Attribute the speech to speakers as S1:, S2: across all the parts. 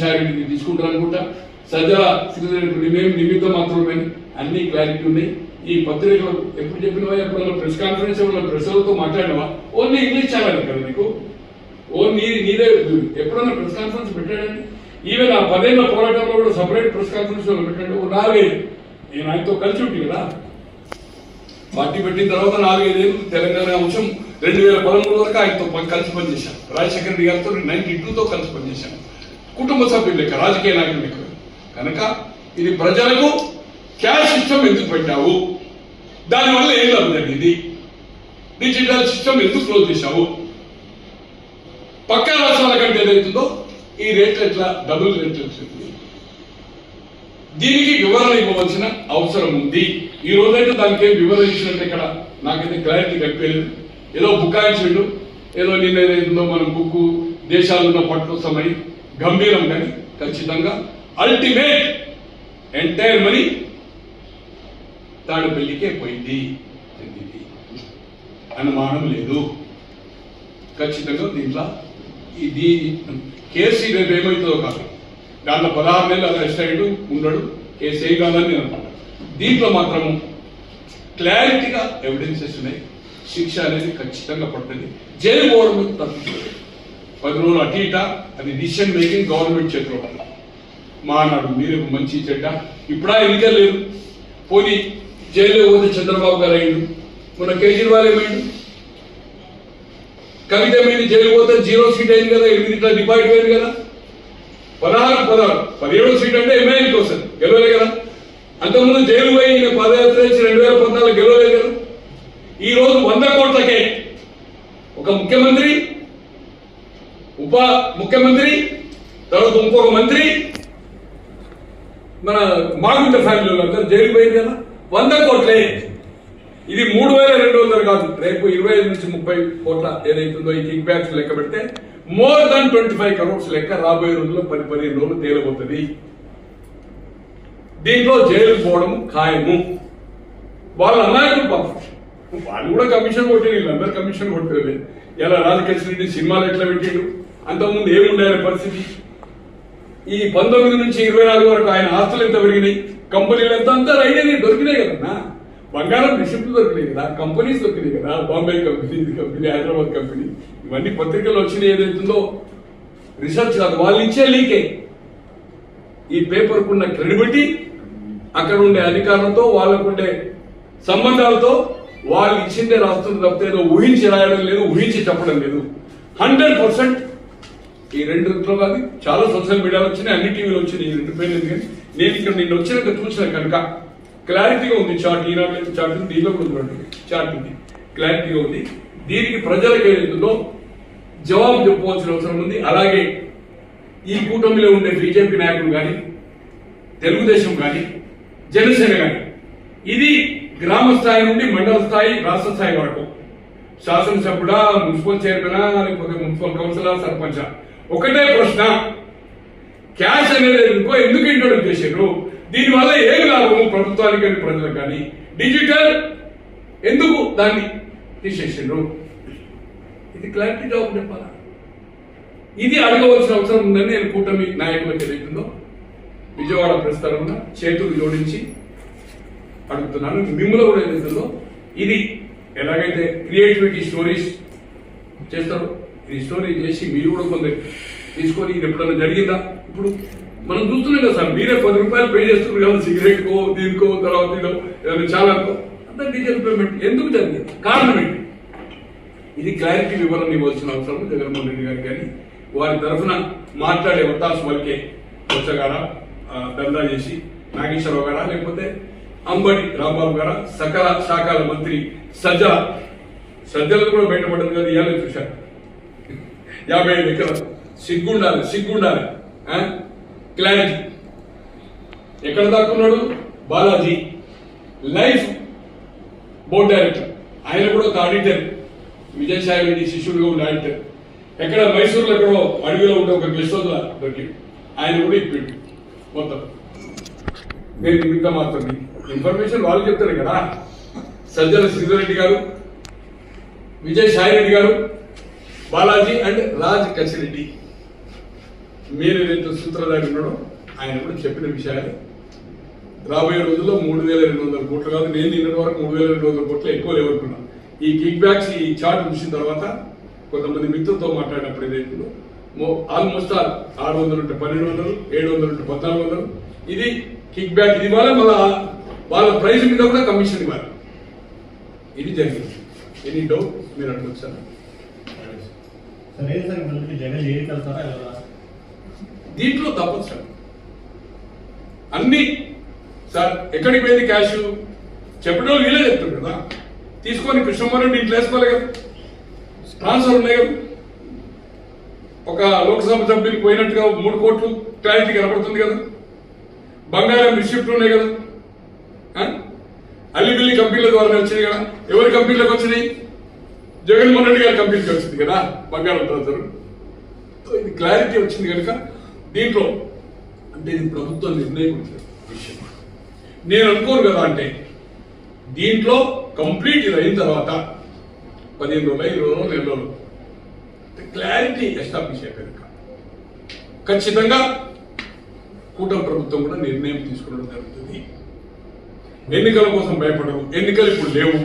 S1: విజయసాయి తీసుకుంటారు అనుకుంటా. సజ్జల శ్రీధరెడ్డి మేము నిమిత్తం మాత్రమే అన్ని క్లారిటీ ఉన్నాయి. ఈ పత్రికలు ఎప్పుడు చెప్పినవా ఎప్పుడన్నా ప్రెస్ కాన్ఫరెన్స్ ఏమన్నా ప్రెస్లతో మాట్లాడినవా? ఓన్లీ ఇంగ్లీష్ ఛానల్ కదా నీకు ఓన్లీ నీదే ఎప్పుడన్నా ప్రెస్ కాన్ఫరెన్స్ పెట్టాడండి? ఈవెన్ ఆ పదేళ్ళ పోరాటంలో కూడా సపరేట్ ప్రెస్ కాన్ఫరెన్స్ పెట్టాడు. ఓ నాలుగైదు. నేను ఆయనతో కలిసి ఉంటుంది కదా. పార్టీ పెట్టిన తర్వాత నాలుగైదేళ్ళు తెలంగాణ అంశం రెండు వేల పదమూడు వరకు ఆయనతో కలిసి పనిచేశాను. రాజశేఖర రెడ్డి గారితో నైన్టీ టూతో కలిసి పనిచేశాను. కుటుంబ సభ్యులు లెక్క రాజకీయ నాయకులు లెక్క కనుక ఇది ప్రజలకు క్యాష్ సిస్టమ్ ఎందుకు పెట్టావు? దానివల్ల ఏం లాభం జరిగింది? డిజిటల్ సిస్టమ్ ఎందుకు క్లోజ్ చేశావు? పక్క రాష్ట్రాల కంటే ఏదైతుందో ఈ రేట్లు ఎట్లా డబుల్ రేట్లు వచ్చింది దీనికి వివరణ ఇవ్వవలసిన అవసరం ఉంది. ఈ రోజైతే దానికి ఏం వివరణ ఇచ్చినట్టు ఇక్కడ నాకైతే క్లారిటీ కనిపించలేదు. ఏదో బుకాయించిండు ఏదో నిన్న ఏదైతుందో మనం బుక్కు దేశాలున్న పట్టుకోసమై గంభీరం కానీ ఖచ్చితంగా అల్టిమేట్ ఎంటైర్ మనీ తాడుపల్లికే పోయింది చెందింది అనుమానం లేదు. ఖచ్చితంగా దీంట్లో ఇది కేసు రేపు ఏమవుతుందో కాదు. దాంట్లో పదహారు నెలలు అరెస్ట్ అయ్యాడు ఉండడు. కేసు ఏం కాదని నేను అనుకుంటాను దీంట్లో మాత్రం క్లారిటీగా ఎవిడెన్సెస్ ఉన్నాయి. శిక్ష అనేది ఖచ్చితంగా పడుతుంది. జైలు పోవడం తప్పించలేదు పది రోజులు అటు ఇట అది డిసిషన్ మేకింగ్ గవర్నమెంట్ చేతిలో మా మానాడు మీరు మంచి చెడ్డ. ఇప్పుడా ఎన్నికలు లేదు పోనీ జైలు పోతే చంద్రబాబు గారు అయ్యిండు. మొన్న కేజ్రీవాల్ ఏమైండు? కవిత మీద జైలు పోతే జీరో సీట్ అయింది కదా ఎనిమిదిట్లో డిపాజిట్ అయింది కదా. పదహారు పదహారు. పదిహేడు సీట్ అంటే ఎంఐఎల్కి వస్తుంది. గెలవలే కదా. అంతకుముందు జైలు పోయి ఈయన పదయాత్ర చేసి రెండు వేల పద్నాలుగు గెలవలేదు కదా ఈ రోజు వంద కోట్లకే ఒక ముఖ్యమంత్రి ఉప ముఖ్యమంత్రి తర్వాత ఇంకొక మంత్రి. మన మాగుంట ఫ్యామిలీలో అందరూ జైలు పోయింది కదా వంద కోట్లే. ఇది మూడు వేల రెండు వందలు కాదు రేపు ఇరవై ఐదు నుంచి ముప్పై కోట్ల ఏదైతుందో ఈ కిక్ బ్యాక్స్ లెక్క పెడితే more than twenty five crores లెక్క రాబోయే రోజుల్లో పది పదిహేను రోజులు తేలిపోతుంది. దీంట్లో జైలు పోవడం ఖాయము. వాళ్ళ అన్నాయకులు పాపం. వాళ్ళు కూడా కమిషన్ కొట్టారు వీళ్ళందరూ కమిషన్ కొట్టారు. ఎలా రాజకేష్ రెడ్డి సినిమాలు ఎట్లా పెట్టిండు? అంతకుముందు ఏముండే పరిస్థితి? ఈ పంతొమ్మిది నుంచి ఇరవై నాలుగు వరకు ఆయన ఆస్తులు ఎంత పెరిగినాయి? కంపెనీలు ఎంత? అంతా రైడీ దొరికినాయి కదన్నా బంగారం రిసిప్ట్లు దొరికినాయి కదా కంపెనీస్ దొరికినాయి కదా బాంబే కంపెనీ ఇది కంపెనీ హైదరాబాద్ కంపెనీ. ఇవన్నీ పత్రికలు వచ్చినాయి ఏదైతుందో? రీసెర్చ్ కాదు వాళ్ళు ఇచ్చే లీకే. ఈ పేపర్కు ఉన్న క్రెడిబిలిటీ అక్కడ ఉండే అధికారులతో వాళ్ళకుండే సంబంధాలతో వాళ్ళు ఇచ్చిందే రాస్తుంది తప్పితే ఏదో ఊహించి రాయడం లేదు ఊహించి చెప్పడం లేదు. హండ్రెడ్ పర్సెంట్ ఈ రెండింటిలో కాదు చాలా సోషల్ మీడియాలో వచ్చినాయి అన్ని టీవీలు వచ్చినాయి ఈ రెండు పేర్లు ఎందుకని? నేను ఇక్కడ నిన్న వచ్చినాక చూసిన కనుక క్లారిటీగా ఉంది చార్ట్ ఈనాడు చార్ట్ ఉంది దీనిలో కూడా చార్ట్ ఉంది. క్లారిటీగా ఉంది. దీనికి ప్రజలకు ఏదైతుందో జవాబు చెప్పవలసిన అవసరం ఉంది. అలాగే ఈ కూటమిలో ఉండే బీజేపీ నాయకులు కానీ తెలుగుదేశం కానీ జనసేన కానీ ఇది గ్రామ స్థాయి నుండి మండల స్థాయి రాష్ట్ర స్థాయి వరకు. శాసనసభ్యుడా మున్సిపల్ చైర్మనా లేకపోతే మున్సిపల్ కౌన్సిలర్ సర్పంచ్? ఒకటే ప్రశ్న. క్యాష్ అనేది ఇంకో ఎందుకు ఇంట్రొడ్యూస్ చేశారు దీనివల్ల ఏమి లాభము ప్రభుత్వానికి కానీ ప్రజలకు కానీ? డిజిటల్ ఎందుకు దాన్ని తీసేసారు ఇది క్లారిటీ జవాబు చెప్పాలా? ఇది అడగవలసిన అవసరం ఉందని నేను కూటమి నాయకులకు ఏదైతుందో విజయవాడ ప్రస్తావన చేతులు జోడించి అడుగుతున్నాను. మిమ్మల్ని కూడా ఏదైతుందో ఇది ఎలాగైతే క్రియేటివిటీ స్టోరీస్ చేస్తారు ఈ స్టోరీ చేసి మీరు కూడా కొందరు తీసుకొని ఇది ఎప్పుడైనా జరిగిందా? ఇప్పుడు మనం చూస్తున్నాం కదా సార్ మీరే పది రూపాయలు పే చేస్తున్నారు కదా సిగరెట్ కో దీనికో తర్వాత ఇదో ఏదైనా చాలా అంతా డీజిల్ పేమెంట్ ఎందుకు జరిగింది? కారణం ఏంటి? ఇది క్లారిటీ వివరణ ఇవ్వాల్సిన అవసరం జగన్మోహన్ రెడ్డి గారికి కానీ వారి తరఫున మాట్లాడే అవకాశం వరకే వచ్చగారా దందా చేసి నాగేశ్వరరావు గారా లేకపోతే అంబడి రాంబాబు గారా సకల శాఖల మంత్రి సజ్జల సజ్జలకు కూడా బయటపడ్డది కదా ఇవాళ చూశారు. యాభై ఐదు ఎకరాలు. సిగ్గుండాలి సిగ్గుండాలి. క్లారిటీ. ఎక్కడ దాక్కున్నాడు? బాలాజీ. Life board director. ఆయన కూడా ఒక ఆడిటర్. విజయసాయి రెడ్డి శిష్యుడిగా ఉండే ఆడిటర్. ఎక్కడ? మైసూర్లో ఎక్కడో అడవిలో ఉండే ఒక గెస్ట్ హౌస్ దొరికింది ఆయన కూడా ఇప్పిండు మొత్తం. నేను ఇంకా మాత్రం ఇన్ఫర్మేషన్ వాళ్ళు చెప్తారు కదా. సజ్జల శ్రీధరెడ్డి గారు విజయ్ సాయి రెడ్డి గారు బాలాజీ అండ్ రాజ్ కసిరెడ్డి మీరు ఏదైతే సూత్రధారి ఉన్నాడో ఆయన కూడా చెప్పిన విషయాలు. రాబోయే రోజుల్లో మూడు వేల రెండు వందల కోట్లు కాదు నేను నిన్న వరకు మూడు వేల రెండు వందల కోట్లు ఎక్కువ లేవనుకున్నాను ఈ కిక్ బ్యాక్స్ ఈ చార్ట్ ముగిసిన తర్వాత కొంతమంది మిత్రులతో మాట్లాడినప్పుడు ఏదైతే ఆల్మోస్ట్ ఆల్ ఆరు వందలు ఉంటే పన్నెండు వందలు ఏడు వందలు ఉంటే పద్నాలుగు వందలు. ఇది కిక్ బ్యాక్ ఇది ఇవ్వాలి మన వాళ్ళ ప్రైజ్ మీద కూడా కమిషన్ ఇవ్వాలి. ఇది జరిగింది. ఎనీ డౌట్ మీరు అడగచ్చు? సార్
S2: సరైన సార్ జగన్ జైలుకి వెళ్తారా ఎవరా
S1: దీంట్లో తప్పదు సార్. అన్ని సార్ ఎక్కడికి పోయింది క్యాష్? చెప్పడం వీలే చెప్తారు కదా. తీసుకొని కృష్ణమారెడ్డి ఇంట్లో వేసుకోవాలి కదా. ట్రాన్స్ఫర్ ఉన్నాయి కదా. ఒక లోక్సభ సభ్యునికి పోయినట్టుగా మూడు కోట్లు క్లారిటీ కనపడుతుంది కదా. బంగారం రిసిప్ట్ ఉన్నాయి కదా. ఆ? అల్లిబిల్లి కంపెనీల ద్వారా వచ్చినాయి కదా. ఎవరి కంపెనీలకు వచ్చినాయి? జగన్మోహన్ రెడ్డి గారు కంప్లీట్గా వచ్చింది కదా బంగారం ట్రాన్స్ఫర్. ఇది క్లారిటీ వచ్చింది కనుక దీంట్లో అంటే ఇది ప్రభుత్వం నిర్ణయం విషయం. నేను అనుకోను కదా అంటే దీంట్లో కంప్లీట్ ఇది అయిన తర్వాత పదిహేను రోజులు ఇరవై రోజులు నెల రోజులు క్లారిటీ ఎస్టాబ్లిష్ కనుక ఖచ్చితంగా కూటమి ప్రభుత్వం కూడా నిర్ణయం తీసుకోవడం జరుగుతుంది. ఎన్నికల కోసం భయపడవు ఎన్నికలు ఇప్పుడు లేవు.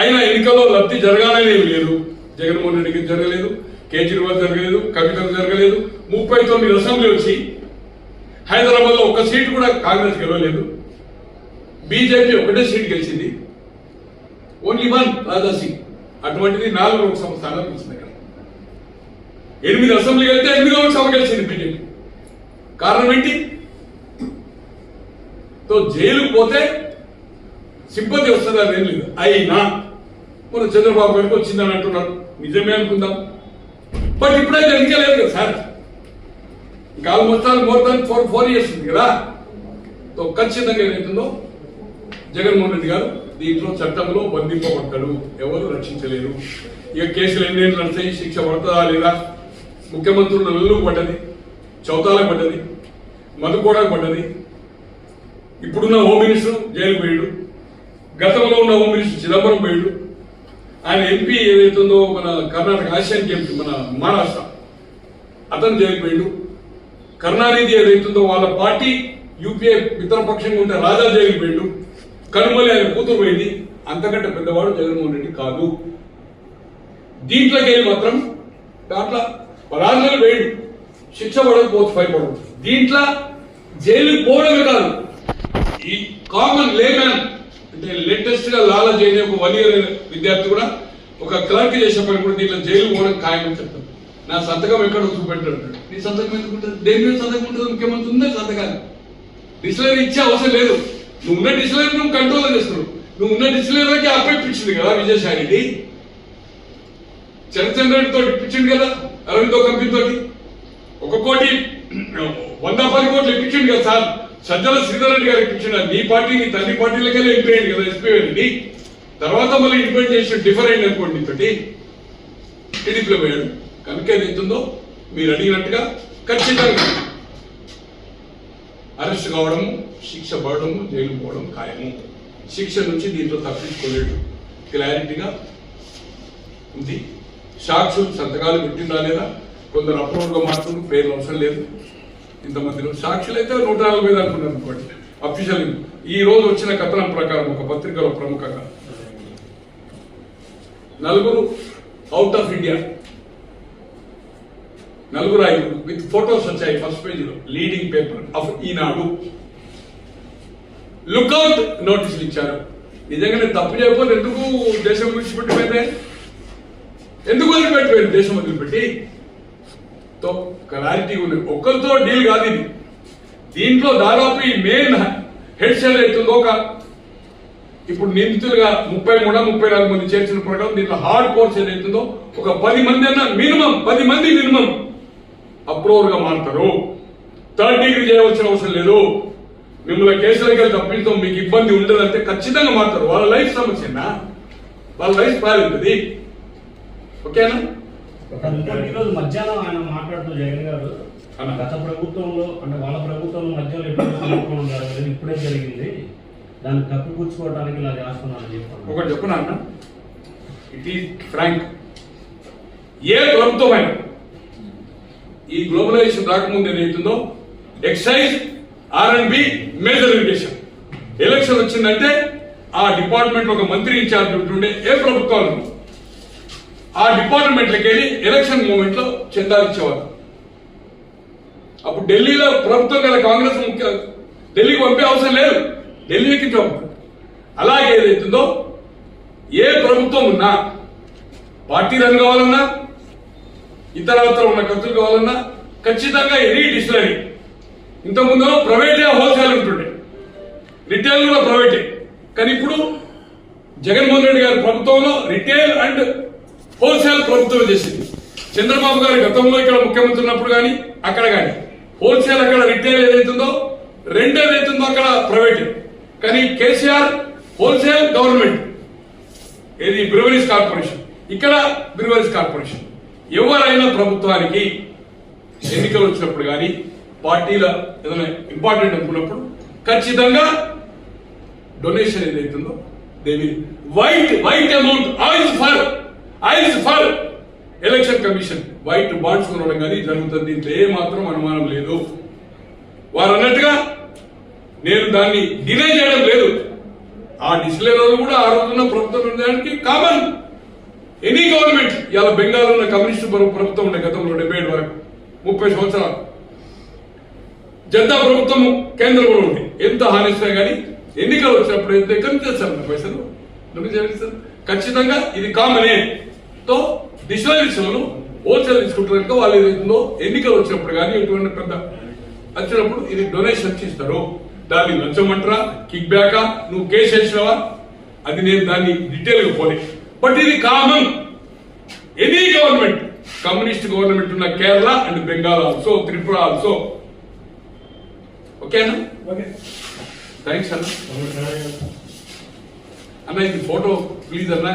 S1: అయినా ఎన్నికల్లో లబ్ధి జరగాలని లేదు. జగన్మోహన్ రెడ్డికి జరగలేదు కేజ్రీవాల్ జరగలేదు కవితకు జరగలేదు ముప్పై తొమ్మిది అసెంబ్లీ వచ్చి హైదరాబాద్లో ఒక్క సీటు కూడా కాంగ్రెస్ గెలవలేదు. బీజేపీ ఒకటే సీట్ గెలిచింది. ఓన్లీ వన్ రాజాసింగ్ అటువంటిది నాలుగు లోక్సభ స్థానాలు వచ్చింది అక్కడ. ఎనిమిది అసెంబ్లీ వెళ్తే ఎనిమిది లోక్సభ గెలిచింది బీజేపీ. కారణం ఏంటి? తో జైలు పోతే సింపతి వస్తుంది లేదు. అయినా మన చంద్రబాబు వెనక వచ్చిందని అంటున్నాడు నిజమే అనుకుందాం. బట్ ఇప్పుడైతే ఎన్నికలేదు కదా సార్? ఇంకా almost all more than four four years ఉంది కదా? తో ఖచ్చితంగా ఏదైతుందో జగన్మోహన్ రెడ్డి గారు దీంట్లో చట్టంలో బంధింపబడ్డాడు. ఎవరు రక్షించలేరు. ఇక కేసులు ఎన్నేళ్ళు నడుస్తాయి శిక్ష పడుతుందా లేదా? ముఖ్యమంత్రులు నల్లుకు పడ్డది చౌతాలకు పడ్డది మధుకోడకు పడ్డది. ఇప్పుడున్న హోమ్ మినిస్టర్ జైలు పోయాడు. గతంలో ఉన్న హోమ్ మినిస్టర్ చిదంబరం పోయాడు. ఆయన ఎంపీ ఏదైతుందో మన కర్ణాటక ఆసియానికి ఎంపీ మన మహారాష్ట్ర. అతను జైలుపోయిండు కరుణానిధి ఏదైతుందో వాళ్ళ పార్టీ యూపీఏ మిత్రపక్షంగా ఉంటే రాజా జైలుపోయిండు కనుమలి ఆయన కూతురు పోయింది. అంతకంటే పెద్దవాడు జగన్మోహన్ రెడ్డి కాదు. దీంట్లోకి వెళ్ళి మాత్రం దాంట్లో రాజులు వేయండి శిక్ష పడకపోవచ్చు భయపడవచ్చు దీంట్లో జైలుకి పోవడమే కాదు. ఈ కామన్ లేమన్ అంటే లేటెస్ట్గా లాలా చేయని ఒక వన్ ఇయర్ విద్యార్థి కూడా ఒక క్లర్క్ చేసే పని కూడా దీంట్లో జైలు పోవడం ఖాయమని చెప్తాను నా సంతకం ఎక్కడ చూపెట్టాడు నీ సంతకం ఎందుకు ఉంటుంది? దేని మీద సంతకం ఉంటుంది ముఖ్యమంత్రి ఉందా సంతకాలు. డిస్లరీ ఇచ్చే అవసరం లేదు. నువ్వు ఉన్న డిస్లరీ నువ్వు కంట్రోల్ చేస్తున్నావు. నువ్వు ఉన్న డిస్లరీకి అప్పగించింది కదా విజయసాయి రెడ్డి చంద్రచంద్ర రెడ్డితో ఇప్పించింది కదా అరవిందో కంపెనీ తోటి. ఒక కోటి వంద పది కోట్లు ఇప్పించింది కదా సార్. సజ్జల శ్రీధర్ రెడ్డి గారు ఇప్పించిన నీ పార్టీ నీ తండ్రి పార్టీలకైనా ఎంపీ కదా ఎస్పీ రెడ్డి తర్వాత మళ్ళీ ఇండిపెండ్ చేసిన డిఫర్ అయింది అనుకోండి తోటి టీడీపీలో పోయాడు కనుక ఏదైతుందో మీరు అడిగినట్టుగా ఖచ్చితంగా అరెస్ట్ కావడం శిక్ష పడడం జైలు పోవడం ఖాయము. శిక్ష నుంచి దీంట్లో తప్పించుకోలేడు. క్లారిటీగా ఉంది. సాక్షులు సంతకాలు పెట్టిందా లేదా? కొందరు అప్రూవ్గా మాత్రం పేర్లు అవసరం లేదు. ఇంతమందిలో. సాక్షులు అయితే నూట నలభై ఐదు అనుకున్నారు అనుకోండి. అఫీషియల్ ఈ రోజు వచ్చిన కథనం ప్రకారం ఒక పత్రికలో ప్రముఖంగా. నలుగురు అవుట్ ఆఫ్ ఇండియా నలుగురు ఐదు విత్ ఫోటోస్ వచ్చాయి ఫస్ట్ పేజీలో leading paper of Eenadu. Lookout నోటీసులు ఇచ్చారు. నిజంగానే తప్పు చేయకపోతే ఎందుకు దేశం విడిచిపెట్టిపోయింది ఎందుకు వదిలిపెట్టిపోయింది దేశం వదిలిపెట్టి? తో క్లారిటీ ఉంది. ఒక్కరితో డీల్ కాదు ఇది. దీంట్లో దాదాపు ఈ మెయిన్ హెడ్ సెల్ అవుతుందో ఒక ఇప్పుడు నిందితులుగా ముప్పై మూడు ముప్పై నాలుగు మంది చేర్చిన ప్రకారం దీంట్లో హార్డ్ కోర్స్ ఏదైతుందో ఒక పది మంది అన్న మినిమం పది మంది మినిమం అప్రూవర్గా మారుతారు. థర్డ్ డిగ్రీ చేయవలసిన అవసరం లేదు. మిమ్మల్ని కేసులకి వెళ్ళి తప్పించడం మీకు ఇబ్బంది ఉండదంటే ఖచ్చితంగా మారుతారు. వాళ్ళ లైఫ్ సమస్యనా? వాళ్ళ లైఫ్ బాగుంటుంది ఓకేనా?
S2: ఇంకోటి ఈరోజు మధ్యాహ్నం ఆయన మాట్లాడుతూ జగన్ గారు. గత ప్రభుత్వంలో అంటే వాళ్ళ ప్రభుత్వంలో మధ్యలో ఎప్పుడు ఇప్పుడే జరిగింది. దాన్ని కప్పిపుచ్చుకోవడానికి ఇలా చేస్తున్నారని చెప్పాను.
S1: ఒకటి చెప్పనా అన్న? ఇట్ ఈస్ ఫ్రాంక్ ఏ ప్రభుత్వమైనా ఈ గ్లోబలైజేషన్ రాకముందు ఏదైతుందో excise R and B major irrigation. Election వచ్చిందంటే ఆ డిపార్ట్మెంట్ ఒక మంత్రి ఇన్ఛార్జ్ ఉంటుండే ఏ ప్రభుత్వాలు? ఆ డిపార్ట్మెంట్లకి వెళ్ళి ఎలక్షన్ మూమెంట్లో చెందాలిచ్చేవారు అప్పుడు ఢిల్లీలో ప్రభుత్వం గల కాంగ్రెస్ ముఖ్య ఢిల్లీకి పంపే అవసరం లేదు. ఢిల్లీకి అలాగే ఏదైతుందో ఏ ప్రభుత్వం ఉన్నా పార్టీ రన్ కావాలన్నా ఇతరత్ర ఉన్న ఖర్చులు కావాలన్నా ఖచ్చితంగా ఎనీ డిస్టిలరీ. ఇంతకుముందు ప్రైవేటే హోల్సేల్ ఉంటుండే. రిటైల్ కూడా ప్రైవేటే. కానీ ఇప్పుడు జగన్మోహన్ రెడ్డి గారి ప్రభుత్వంలో రిటైల్ అండ్ హోల్సేల్ ప్రభుత్వం చేసింది. చంద్రబాబు గారు గతంలో ఇక్కడ ముఖ్యమంత్రి ఉన్నప్పుడు కానీ అక్కడ కానీ హోల్సేల్ అక్కడ రిటైల్ ఏదైతుందో రెండే ఏదైతుందో అక్కడ ప్రైవేట్. కానీ కేసీఆర్ హోల్సేల్ గవర్నమెంట్. ఏది బ్రివరీస్ కార్పొరేషన్. ఇక్కడ బ్రివరీస్ కార్పొరేషన్. ఎవరైనా ప్రభుత్వానికి ఎన్నికలు వచ్చినప్పుడు కానీ పార్టీల ఏదైనా ఇంపార్టెంట్ అనుకున్నప్పుడు ఖచ్చితంగా డొనేషన్ ఏదైతుందో దేవి white white amount oil for ice for election commission white bonds కొనడం కానీ జరుగుతుంది. దీంట్లో ఏ మాత్రం అనుమానం లేదు. వారు అన్నట్టుగా నేను దాన్ని డిలే చేయడం లేదు. ఆ డిస్లేలో కూడా ఆ రోజున ప్రభుత్వం ఉండడానికి కామన్. ఎనీ గవర్నమెంట్ ఇలా బెంగాల్ ఉన్న కమ్యూనిస్టు ప్రభుత్వం ఉండే గతంలో డెబ్బై ఏడు వరకు ముప్పై సంవత్సరాలు. జనతా ప్రభుత్వం కేంద్రం కూడా ఉంది. ఎంత హానిస్తున్నా కానీ ఎన్నికలు వచ్చినప్పుడు ఎంత ఎక్కడి నుంచి చేస్తారు పైసలు ఖచ్చితంగా ఇది కామనే. తో డిస్లరీస్లను హోల్సేల్ తీసుకుంటారు కనుక వాళ్ళు ఏదైతుందో ఎన్నికలు వచ్చినప్పుడు కానీ ఎటువంటి పెద్ద వచ్చినప్పుడు ఇది డొనేషన్ ఇస్తారు దాన్ని లంచమంటారా కిక్ బ్యాకా నువ్వు కేసు వేసినావా? అది నేను దాన్ని డీటెయిల్గా పోలే బట్ ఇది common any government communist government ఉన్న Kerala and Bengal also Tripura also ఓకేనా
S3: ఓకే
S1: థ్యాంక్స్ అన్న. అన్న ఇది ఫోటో ప్లీజ్ అన్న.